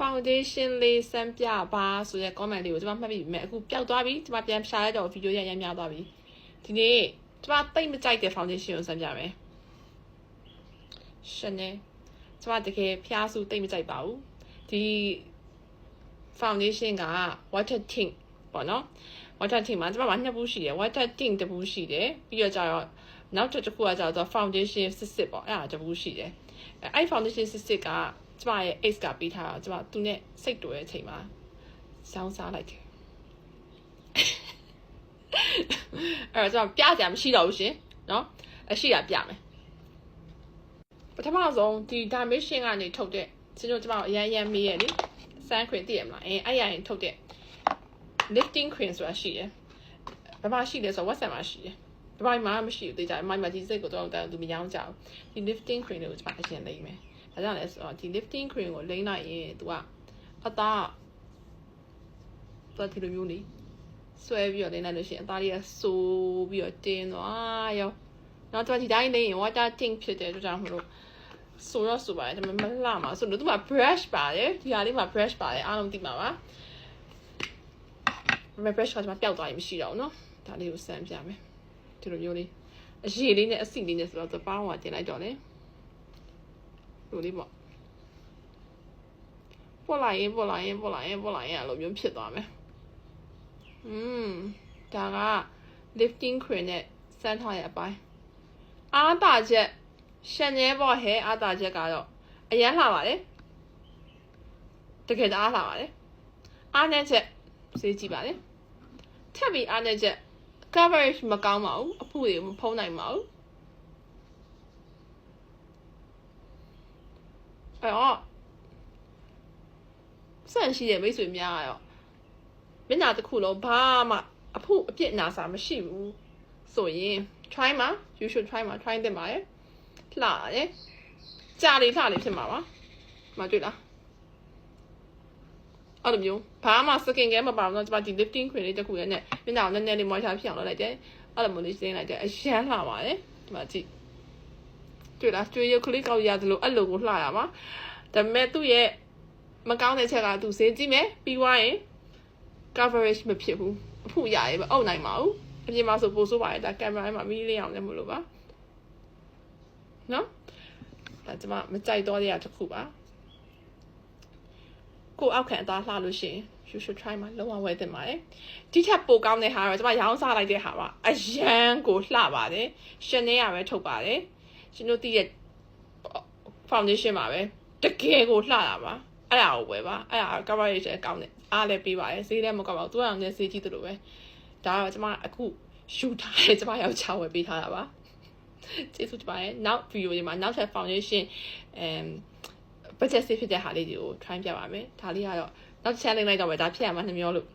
foundation လေးစမ်းပြပါဆိုတဲ့ comment လေးကိုကျွန်မမှတ်ပြီးပြီမဲ့အခုပျောက်သွားပြီကျွန်မပြန်ရှာလိုက်တော့ဗီဒီယိုရရမ်းများသွားပြီဒီနေ့ကျွန်မတိတ်မကြိုက်တဲ့ foundation ကိုစမ်းပြမယ် Chanel ကျွန်မတကယ်ဖျားစုတိတ်မကြိုက်ပါဘူးဒီ foundation က water tint ပေါ့နော် water tint မှာကျွန်မမှာနှစ်ဘူးရှိတယ် water tint တစ်ဘူးရှိတယ်ပြီးတော့ကျတော့နောက်တစ်ခုကကျတော့ foundation စစ်စစ်ပေါ့အဲ့ဒါတစ်ဘူးရှိတယ်အဲ့ foundation စစ်စစ်က ကျမရဲ့ ace ကပေးထားတာကျမသူနဲ့စိတ်တူတဲ့အချိန်မှာစောင်းစားလိုက်တယ်အဲ့တော့ကျမပြကြမရှိတော့ဘူးရှင်နော်အရှိတာပြမယ်ပထမဆုံးဒီ dimension ကနေထုတ်တဲ့ကျွန်တော်ကျမအရန်ရန်မေးရလေ sun cream သိရမလားအဲအဲ့ရရင်ထုတ်တဲ့ lifting cream ဆိုတာရှိတယ်ဘာမှရှိလဲဆိုတော့ WhatsApp မှာရှိတယ်ဘာမှမရှိဘူးတေချာမိုင်မကြီးစိတ်ကိုတော့တောင်းသူမရောင်းကြဘူးဒီ lifting cream ကိုကျမအရင်လိမ့်မယ် ဒါကြောင့်လဲဆိုတော့ဒီ lifting cream ကိုလိမ့်လိုက်ရင် तू ကအသားတော့ဒီလိုမျိုးလေဆွဲပြီးတော့လိမ့်လိုက်လို့ရှိရင်အသားလေးကဆိုးပြီးတော့တင်းသွားရောနောက်တော့ဒီတိုင်းလိမ့်ရင် water tint ဖြစ်တဲ့အတွက်ကြောင့်မလို့ဆိုတော့ဆိုပါတယ်ဒါပေမဲ့မလှမှာဆိုတော့သူက brush ပါတယ်ဒီဟာလေးမှာ brush ပါတယ်အားလုံးသိမှာပါဒါပေမဲ့ brush ကကျွန်မပျောက်သွားရင်မရှိတော့ဘူးเนาะဒါလေးကိုစမ်းပြမယ်ဒီလိုမျိုးလေးအရေးလေးနဲ့အစီလေးနဲ့ဆိုတော့သပောင်းကတင်လိုက်တော့လေ ဒီလေးပေါ့ပေါ်လာရင်ပေါ်လာရင်ပေါ်လာရင်ပေါ်လာရင်အဲ့လိုမျိုးဖြစ်သွားမယ်อืมဒါက lifting cream နဲ့စမ်းထားရဲ့အပိုင်းအားတာချက်ရှန်ရဲပေါ့ဟဲအားတာချက်ကတော့အရန်လှပါတယ်တကယ်တအားလှပါတယ်အားနဲ့ချက်စေးကြည့်ပါလေထပ်ပြီးအားနဲ့ချက် coverage မကောင်းပါဘူးအဖူတွေမဖုံးနိုင်ပါဘူး အဲ့တော့ဆန့်ရှိတဲ့မိတ်ဆွေများကတော့မျက်နှာတစ်ခုလုံးဘာမှအဖုအပြစ်နာစာမရှိဘူးဆိုရင် try မှာ you should try မှာ try တင်ပါရဲ့လှရတယ်ကြာလေးလှလေးဖြစ်မှာပါမတွေ့လားအဲ့လိုမျိုးဘာမှ skin care မပါဘူးเนาะကျွန်မဒီ lifting cream လေးတစ်ခုရဲ့နဲ့မျက်နှာကိုနည်းနည်းလေး moisture ဖြစ်အောင်လုပ်လိုက်တယ်အဲ့လိုမျိုးလေးစိမ့်လိုက်တယ်အရန်လှပါတယ်ဒီမှာကြည့် တွေ့လားကျွေးရုပ်ကလေးကောက်ရတယ်လို့အဲ့လိုကိုလှရပါဒါပေမဲ့သူ့ရဲ့မကောင်းတဲ့ချက်ကသူစေးကြည့်မယ်ပြီးွားရင် coverage မဖြစ်ဘူးအဖူရရေးပဲအုပ်နိုင်ပါဘူးအပြင်မှာဆိုပို့ဆိုးပါတယ်ဒါကင်မရာမှာမီးလေးအောင်လည်းမလို့ပါနော်ဒါကျွန်မမကြိုက်တော့တဲ့ရတစ်ခုပါကိုအောက်ခံအသားလှလို့ရှိရင် you should try မှာလုံးဝဝယ်တင်ပါတယ်ဒီထက်ပိုကောင်းတဲ့ဟာတော့ကျွန်မရောင်းစားလိုက်တဲ့ဟာပါအရန်ကိုလှပါတယ် Chanel ရပဲထုတ်ပါတယ် ရှင်တို့သိရဲ့ foundation ပါပဲတကယ်ကိုလှတာပါအဲ့ဒါကိုဝယ်ပါအဲ့ဒါ coverage လည်းကောင်းတယ်အားလည်းပေးပါတယ်ဈေးလည်းမကောက်ပါဘူးသူကအောင်လည်းဈေးကြီးတယ်လို့ပဲဒါတော့ကျွန်မအခုယူထားတယ်ကျွန်မယောက်ျားဝယ်ပေးထားတာပါကျေးဇူးတင်ပါတယ်နောက်ဗီဒီယိုဒီမှာနောက်ထပ် foundation အမ် budget ဖြစ်တဲ့ဟာလေးတွေကို try ပြပါမယ်ဒါလေးကတော့နောက် challenge လိုက်တော့ပဲဒါဖြစ်ရမှာနှမျောလို့